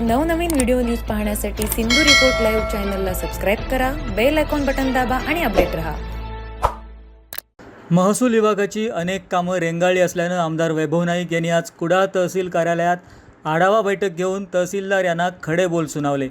नवनवीन video news पाहण्यासाठी Sindhu report live चॅनलला सबस्क्राईब करा बेल आयकॉन बटन दाबा आणि अपडेट रहा. महसूल विभागाची अनेक कामं रेंगाळली असल्यानं आमदार वैभव नाईक यांनी आज कुडाळ तहसील कार्यालयात आढावा बैठक घेऊन तहसीलदार यांना खडे बोल सुनावले.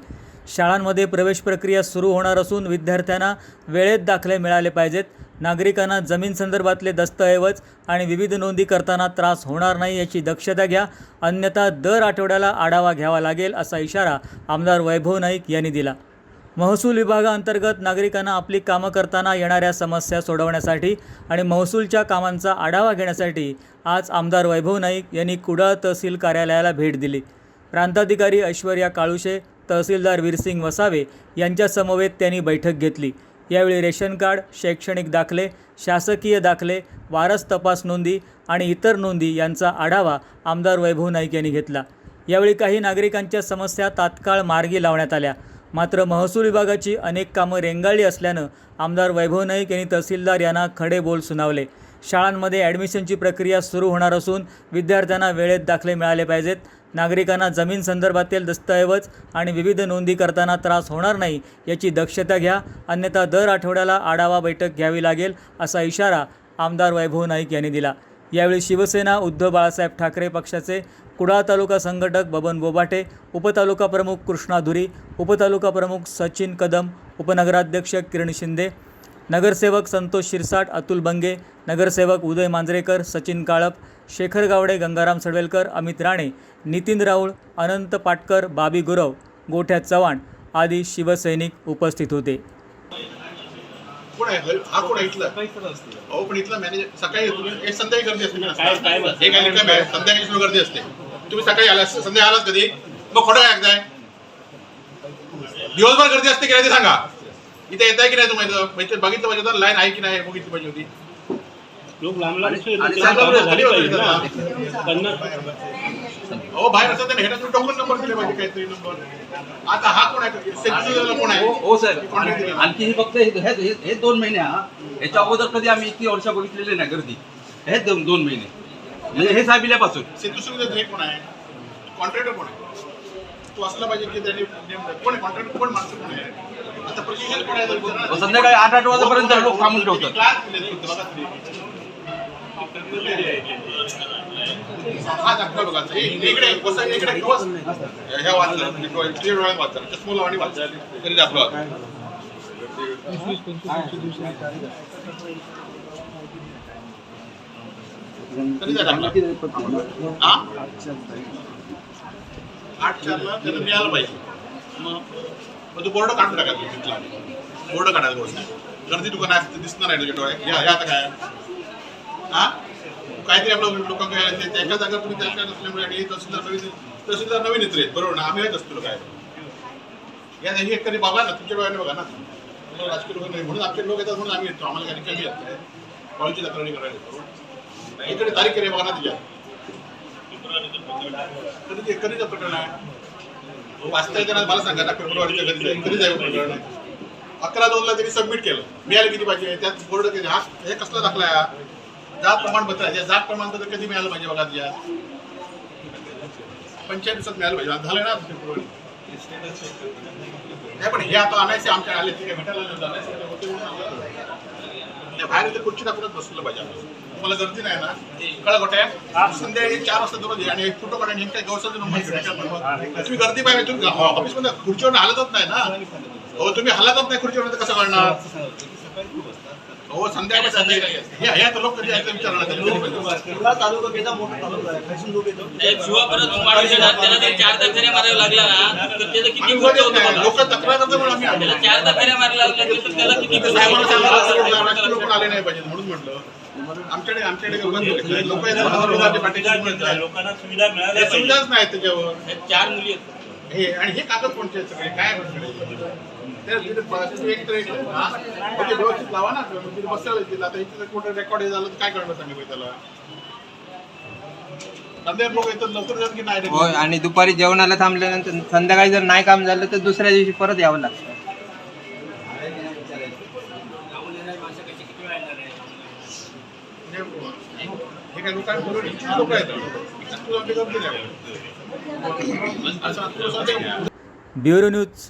शाळांमध्ये प्रवेश प्रक्रिया सुरू होणार असून विद्यार्थ्यांना वेळेत दाखले मिळाले पाहिजेत. नागरिकांना जमीन संदर्भातले दस्तऐवज आणि विविध नोंदी करताना त्रास होणार नाही याची दक्षता घ्या. अन्यथा दर आठवड्याला आढावा घ्यावा लागेल असा इशारा आमदार वैभव नाईक यांनी दिला. महसूल विभागाअंतर्गत नागरिकांना आपली कामं करताना येणाऱ्या समस्या सोडवण्यासाठी आणि महसूलच्या कामांचा आढावा घेण्यासाठी आज आमदार वैभव नाईक यांनी कुडाळ तहसील कार्यालयाला भेट दिली. प्रांताधिकारी ऐश्वर्या काळुशे तहसीलदार वीरसिंग वसावे यांच्यासमवेत त्यांनी बैठक घेतली. यावेळी रेशन कार्ड शैक्षणिक दाखले शासकीय दाखले वारस तपास नोंदी आणि इतर नोंदी यांचा आढावा आमदार वैभव नाईक यांनी घेतला. यावेळी काही नागरिकांच्या समस्या तात्काळ मार्गी लावण्यात आल्या. मात्र महसूल विभागाची अनेक कामं रेंगाळली असल्यानं आमदार वैभव नाईक यांनी तहसीलदार यांना खडे बोल सुनावले. शाळांमध्ये ॲडमिशनची प्रक्रिया सुरू होणार असून विद्यार्थ्यांना वेळेत दाखले मिळाले पाहिजेत. नागरिकांना जमीन संदर्भातील दस्तऐवज आणि विविध नोंदी करताना त्रास होणार नाही याची दक्षता घ्या. अन्यथा दर आठवड्याला आढावा बैठक घ्यावी लागेल असा इशारा आमदार वैभव नाईक यांनी दिला. यावेळी शिवसेना उद्धव बाळासाहेब ठाकरे पक्षाचे कुडाळ तालुका संघटक बबन बोबाटे उपतालुका प्रमुख कृष्णा धुरी उपतालुका प्रमुख सचिन कदम उपनगराध्यक्ष किरण शिंदे नगरसेवक संतोष शिरसाट अतुल बंगे नगरसेवक उदय मांजरेकर सचिन काळप शेखर गावडे गंगाराम सडवेलकर अमित राणे नितीन राऊळ अनंत पाटकर बाबी गुरव गोठ्या चव्हाण आदी शिवसैनिक उपस्थित होते. कोण आहे? हा कोण आहे इथला? अहो पण इथला मॅनेजर सकाळी तुम्ही एक संध्याकाळी गर्दी असते. काय- काय बस? हे काय रिकामे आहे संध्याकाळी सुरू गर्दी असते. तुम्ही सकाळी आला संध्याकाळी आलात कधी? मग खोटं काय ऐकताय? दिवसभर गर्दी असते की नाही ते सांगा. इथे येत आहे की नाही तुम्ही? इथं? म्हणजे बघितलं पाहिजे होतं लाईन आहे की नाही बघितली पाहिजे होती. लोक लांब लांब अहो बाहेर असतात त्याने हेटा टोकन नंबर दिले पाहिजे काहीतरी नंबर आता हा कोण आहे? कोण आहे? हो हो दिला. आणखी हे फक्त हे- हे हे- हे दोन महिने हा. याच्या अगोदर कधी आम्ही इतकी वर्ष बघितलेली नाही गर्दी. हे दोन दोन महिने. म्हणजे हे साहेब इल्यापासून. सेतू सुविधा हे कोण आहे? कॉन्ट्रॅक्टर कोण आहे? तो असला पाहिजे की त्यांनी कोण कॉन्ट्रॅक्टर कोण माणसं कोण आहे? संध्याकाळी आठ आठ वाजेपर्यंत लोक थांबून ठेवतात. हा हे इकडे इकडे ह्या वाचलं म्हणजे डोळ्यात वाचलं चष्मा आणि वाचलं तरी आठ चारला त्याला मिळालं पाहिजे. मग मग तू बोर्ड काढून टाका तुम्ही तिथला. बोर्ड काढायला गोष्ट गर्दी दुकान आहे दिसणार आहे तुझ्या डोळ्यात या आता काय? हा? काहीतरी आपलं लोकांना काय एका जागा तुम्ही त्या नसल्यामुळे आणि तहसीलदार नवीन तहसीलदार नवीन येत आहेत बरोबर ना? आम्ही येत असतो काय या हे तरी बघा ना तुमच्या डोळ्याने बघा ना. राजकीय लोक नाही. म्हणून आमचे लोक येतात म्हणून आम्ही येतो. आम्हाला काही कमी येत कॉलेजची तक्रारी करायला येतो. इकडे तारीख आहे बघा ना तिच्या. कधी ते कधीचं प्रकरण आहे? वाचता येताना मला सांगा ना फेब्रुवारीच्या कधी जाईल कधी जाईल प्रकरण अकरा दोनला त्यांनी सबमिट केलं. मिळालं किती पाहिजे? त्यात बोर्ड किती हा हे कसला दाखला या जात प्रमाणपत्र आहे. जात प्रमाणपत्र कधी मिळालं पाहिजे बघा या? पंचायत दिवसात मिळालं पाहिजे. झालं ना फेब्रुवारी. नाही पण हे आता आणायचे आमच्या आले ते काय भेटायला नाही बाहेर इथे कुठची दाखवत बसलं पाहिजे. आपण. तुम्हाला गर्दी नाही ना. कळा गोट्या संध्याकाळी चार वाजता दररोज ये आणि फोटो काढा नेमक्या काय नंबर तुम्ही गर्दी पाहिजे तुम्ही हो, ऑफिसमध्ये खुर्चीवर हलतच नाही ना. हो तुम्ही हलतच नाही खुर्चीवर कसं करणार हो संध्याकाळी संध्याकाळी. हे आता लोक कधी ऐकलं विचारणार तालुका मोठा तालुका आहे. लोक परत त्याला जर चारदा फेऱ्या मारायला लागला ना तर त्याचं किती होतो. बघा. लोक तक्रार करतात म्हणून आम्ही त्याला आलो. चारदा फेऱ्या मारायला लागल्या तर त्याला किती लोक आले नाही पाहिजे म्हणून म्हटलं. आमच्याकडे आमच्याकडे लोक येतात पाठीशी म्हणतात. लोकांना सुविधा हे मिळाल्या पाहिजे सुविधाच नाही त्याच्यावर. चार मुली आहेत. हे आणि हे कागद कोणते सगळे? काय हा? व्यवस्थित लावा ना. बसायला आता इथे कुठे रेकॉर्ड झालं तर काय त्याला? हो आणि दुपारी जेवणाला थांबल्यानंतर संध्याकाळी जर नाही काम झालं तर दुसऱ्या दिवशी परत यावं लागतं. Bureau news